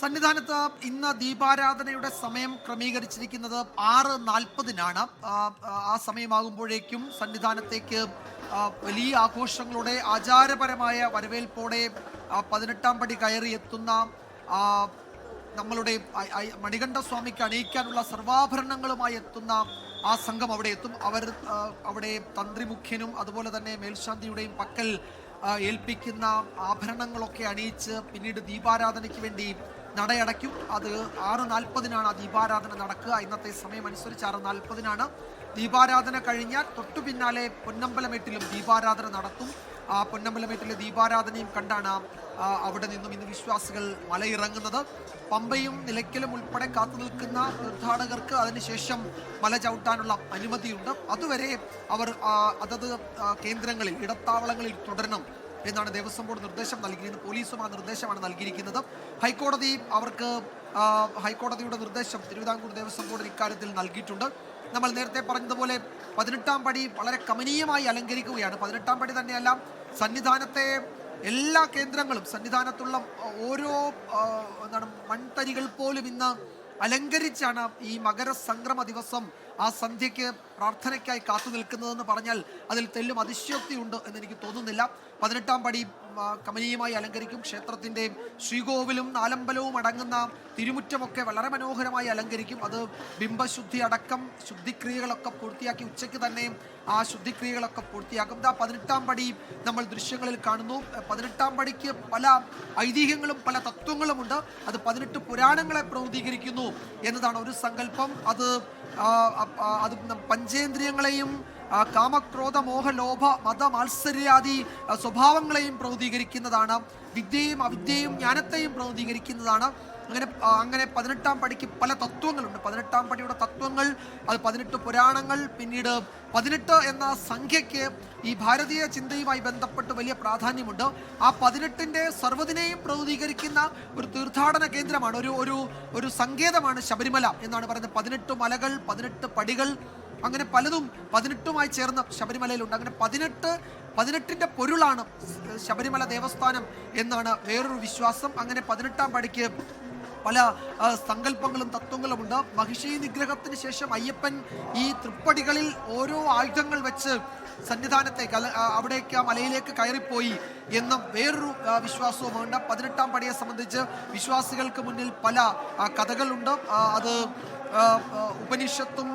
സന്നിധാനത്ത് ഇന്ന് ദീപാരാധനയുടെ സമയം ക്രമീകരിച്ചിരിക്കുന്നത് ആറ് നാൽപ്പതിനാണ്. ആ സമയമാകുമ്പോഴേക്കും സന്നിധാനത്തേക്ക് വലിയ ആഘോഷങ്ങളുടെ ആചാരപരമായ വരവേൽപ്പോടെ പതിനെട്ടാം പടി കയറി എത്തുന്ന നമ്മളുടെ മണികണ്ഠ സ്വാമിക്ക് അണിയിക്കാനുള്ള സർവാഭരണങ്ങളുമായി എത്തുന്ന ആ സംഘം അവിടെ എത്തും. അവർ അവിടെ തന്ത്രി മുഖ്യനും അതുപോലെ തന്നെ മേൽശാന്തിയുടെയും പക്കൽ ഏൽപ്പിക്കുന്ന ആഭരണങ്ങളൊക്കെ അണിയിച്ച് പിന്നീട് ദീപാരാധനയ്ക്ക് വേണ്ടി നടയടയ്ക്കും. അത് ആറ് നാൽപ്പതിനാണ് ആ ദീപാരാധന നടക്കുക. ഇന്നത്തെ സമയം അനുസരിച്ച് ആറ് നാൽപ്പതിനാണ് ദീപാരാധന കഴിഞ്ഞാൽ തൊട്ടു പിന്നാലെ പൊന്നമ്പലമേട്ടിലും ദീപാരാധന നടത്തും. ആ പൊന്നമ്പലമേട്ടിലെ ദീപാരാധനയും കണ്ടാണ് അവിടെ നിന്നും ഇന്ന് വിശ്വാസികൾ മലയിറങ്ങുന്നത്. പമ്പയും നിലയ്ക്കലും ഉൾപ്പെടെ കാത്തു നിൽക്കുന്ന തീർത്ഥാടകർക്ക് അതിനുശേഷം മല ചവിട്ടാനുള്ള അനുമതിയുണ്ട്. അതുവരെ അവർ അതത് കേന്ദ്രങ്ങളിൽ ഇടത്താവളങ്ങളിൽ തുടരണം. എന്നാണ് ദേവസ്വം ബോർഡ് നിർദ്ദേശം നൽകിയിരുന്നത് പോലീസും ആ നിർദ്ദേശമാണ് നൽകിയിരിക്കുന്നത്. ഹൈക്കോടതി അവർക്ക് ഹൈക്കോടതിയുടെ നിർദ്ദേശം തിരുവിതാംകൂർ ദേവസ്വം ബോർഡിന് ഇക്കാര്യത്തിൽ നൽകിയിട്ടുണ്ട്. നമ്മൾ നേരത്തെ പറഞ്ഞതുപോലെ പതിനെട്ടാം പടി വളരെ കമനീയമായി അലങ്കരിക്കുകയാണ്. പതിനെട്ടാം പടി തന്നെയല്ല സന്നിധാനത്തെ എല്ലാ കേന്ദ്രങ്ങളും സന്നിധാനത്തുള്ള ഓരോ എന്താണ് മൺതരികൾ പോലും ഇന്ന് അലങ്കരിച്ചാണ് ഈ മകരസംക്രമ ദിവസം ആ സന്ധ്യയ്ക്ക് പ്രാർത്ഥനയ്ക്കായി കാത്തു നിൽക്കുന്നതെന്ന് പറഞ്ഞാൽ അതിൽ തെല്ലും അതിശയോക്തിയുണ്ട് എന്ന് എനിക്ക് തോന്നുന്നില്ല. പതിനെട്ടാം പടി കമനീയമായി അലങ്കരിക്കും ക്ഷേത്രത്തിന്റെയും ശ്രീകോവിലും നാലമ്പലവും അടങ്ങുന്ന തിരുമുറ്റമൊക്കെ വളരെ മനോഹരമായി അലങ്കരിക്കും. അത് ബിംബശുദ്ധി അടക്കം ശുദ്ധിക്രിയകളൊക്കെ പൂർത്തിയാക്കി ഉച്ചയ്ക്ക് തന്നെ ആ ശുദ്ധിക്രിയകളൊക്കെ പൂർത്തിയാക്കും. ആ പതിനെട്ടാം പടി നമ്മൾ ദൃശ്യങ്ങളിൽ കാണുന്നു. പതിനെട്ടാം പടിക്ക് പല ഐതിഹ്യങ്ങളും പല തത്വങ്ങളുമുണ്ട്. അത് പതിനെട്ട് പുരാണങ്ങളെ പ്രതികരിക്കുന്നു എന്നതാണ് ഒരു സങ്കല്പം. അത് അത് പഞ്ചേന്ദ്രിയങ്ങളെയും കാമക്രോധ മോഹ ലോഭ മത മാത്സര്യാദി സ്വഭാവങ്ങളെയും പ്രതികരിക്കുന്നതാണ് വിദ്യയും അവിദ്യയും ജ്ഞാനത്തെയും പ്രതികരിക്കുന്നതാണ് അങ്ങനെ അങ്ങനെ പതിനെട്ടാം പടിക്ക് പല തത്വങ്ങളുണ്ട്. പതിനെട്ടാം പടിയുടെ തത്വങ്ങൾ അത് പതിനെട്ട് പുരാണങ്ങൾ പിന്നീട് പതിനെട്ട് എന്ന സംഖ്യയ്ക്ക് ഈ ഭാരതീയ ചിന്തയുമായി ബന്ധപ്പെട്ട് വലിയ പ്രാധാന്യമുണ്ട്. ആ പതിനെട്ടിന്റെ സർവതിനെയും പ്രതികരിക്കുന്ന ഒരു തീർത്ഥാടന കേന്ദ്രമാണ്. ഒരു ഒരു ഒരു സങ്കേതമാണ് ശബരിമല എന്നാണ് പറയുന്നത്. പതിനെട്ട് മലകൾ പതിനെട്ട് പടികൾ അങ്ങനെ പലതും പതിനെട്ടുമായി ചേർന്ന് ശബരിമലയിലുണ്ട്. അങ്ങനെ പതിനെട്ട് പതിനെട്ടിന്റെ പൊരുളാണ് ശബരിമല ദേവസ്ഥാനം എന്നാണ് വേറൊരു വിശ്വാസം. അങ്ങനെ പതിനെട്ടാം പടിക്ക് പല സങ്കല്പങ്ങളും തത്വങ്ങളും ഉണ്ട്. മഹിഷി നിഗ്രഹത്തിന് ശേഷം അയ്യപ്പൻ ഈ തൃപ്പടികളിൽ ഓരോ ആയുധങ്ങൾ വെച്ച് സന്നിധാനത്തേക്ക് അല്ല അവിടേക്ക് ആ മലയിലേക്ക് കയറിപ്പോയി എന്നും വേറൊരു വിശ്വാസവുമുണ്ട് പതിനെട്ടാം പടിയെ സംബന്ധിച്ച് വിശ്വാസികൾക്ക് മുന്നിൽ പല കഥകളുണ്ട്. അത് ഉപനിഷത്തും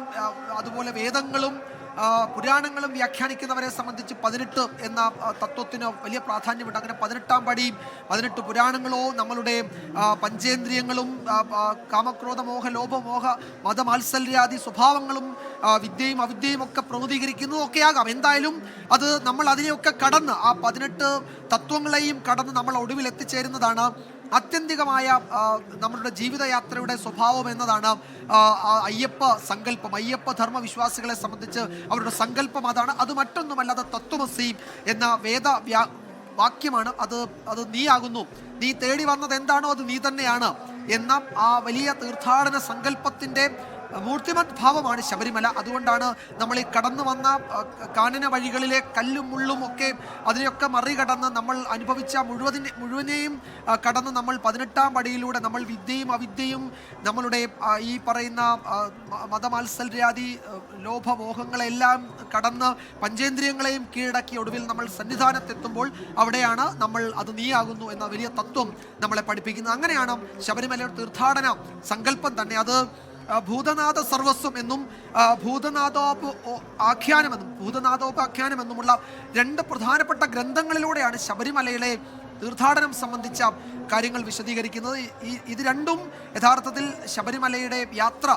അതുപോലെ വേദങ്ങളും പുരാണങ്ങളും വ്യാഖ്യാനിക്കുന്നവരെ സംബന്ധിച്ച് പതിനെട്ട് എന്ന തത്വത്തിന് വലിയ പ്രാധാന്യമുണ്ട്. അങ്ങനെ പതിനെട്ടാം പടിയും പതിനെട്ട് പുരാണങ്ങളോ നമ്മളുടെ പഞ്ചേന്ദ്രിയങ്ങളും കാമക്രോധമോഹ ലോപമോഹ മതമാത്സല്യാദി സ്വഭാവങ്ങളും വിദ്യയും അവിദ്യയും ഒക്കെ പ്രതികരിക്കുന്നതും ഒക്കെ ആകാം എന്തായാലും അത് നമ്മൾ അതിനെയൊക്കെ കടന്ന് ആ പതിനെട്ട് തത്വങ്ങളെയും കടന്ന് നമ്മൾ ഒടുവിൽ എത്തിച്ചേരുന്നതാണ് ആത്യന്തികമായ നമ്മുടെ ജീവിതയാത്രയുടെ സ്വഭാവം എന്നതാണ് അയ്യപ്പ സങ്കല്പം. അയ്യപ്പ ധർമ്മ വിശ്വാസികളെ സംബന്ധിച്ച് അവരുടെ സങ്കല്പം അതാണ്. അത് മറ്റൊന്നുമല്ല അത് തത്വമസി എന്ന വേദ വാക്യമാണ്. അത് അത് നീയാകുന്നു. നീ തേടി വന്നത് എന്താണോ അത് നീ തന്നെയാണ്. എന്ന ആ വലിയ തീർത്ഥാടന സങ്കല്പത്തിന്റെ മൂർത്തിമത് ഭാവമാണ് ശബരിമല. അതുകൊണ്ടാണ് നമ്മൾ ഈ കടന്നു വന്ന കാനന വഴികളിലെ കല്ലും മുള്ളും ഒക്കെ അതിനെയൊക്കെ മറികടന്ന് നമ്മൾ അനുഭവിച്ച മുഴുവൻ മുഴുവനെയും കടന്ന് നമ്മൾ പതിനെട്ടാം പടിയിലൂടെ നമ്മൾ വിദ്യയും അവിദ്യയും നമ്മളുടെ ഈ പറയുന്ന മതമാത്സര്യാദി ലോഭമോഹങ്ങളെല്ലാം കടന്ന് പഞ്ചേന്ദ്രിയങ്ങളെയും കീഴടക്കി ഒടുവിൽ നമ്മൾ സന്നിധാനത്തെത്തുമ്പോൾ അവിടെയാണ് നമ്മൾ അത് നീയാകുന്നു എന്ന വലിയ തത്വം നമ്മളെ പഠിപ്പിക്കുന്നത്. അങ്ങനെയാണ് ശബരിമല തീർത്ഥാടന സങ്കല്പം തന്നെ. അത് ഭൂതനാഥ സർവസ്വം എന്നും ഭൂതനാഥോപ ആഖ്യാനമെന്നും ഭൂതനാഥോപാഖ്യാനം എന്നുമുള്ള രണ്ട് പ്രധാനപ്പെട്ട ഗ്രന്ഥങ്ങളിലൂടെയാണ് ശബരിമലയിലെ തീർത്ഥാടനം സംബന്ധിച്ച കാര്യങ്ങൾ വിശദീകരിക്കുന്നത്. ഈ ഇത് രണ്ടും യഥാർത്ഥത്തിൽ ശബരിമലയുടെ യാത്ര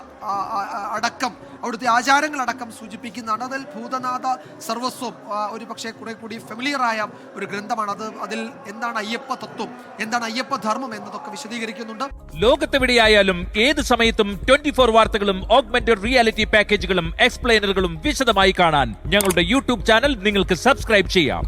അടക്കം അവിടുത്തെ ആചാരങ്ങളടക്കം സൂചിപ്പിക്കുന്നതാണ്. അതിൽ ഭൂതനാഥ സർവസ്വം ഒരു പക്ഷേ കുറെ കൂടി ഫെമിലിയറായ ഒരു ഗ്രന്ഥമാണ്. അത് അതിൽ എന്താണ് അയ്യപ്പ തത്വം എന്താണ് അയ്യപ്പ ധർമ്മം എന്നതൊക്കെ വിശദീകരിക്കുന്നുണ്ട്. ലോകത്തെവിടെയായാലും ഏത് സമയത്തും ട്വന്റി ഫോർ വാർത്തകളും ഓഗ്മെന്റഡ് റിയാലിറ്റി പാക്കേജുകളും എക്സ്പ്ലെയിനറുകളും വിശദമായി കാണാൻ ഞങ്ങളുടെ യൂട്യൂബ് ചാനൽ നിങ്ങൾക്ക് സബ്സ്ക്രൈബ് ചെയ്യാം.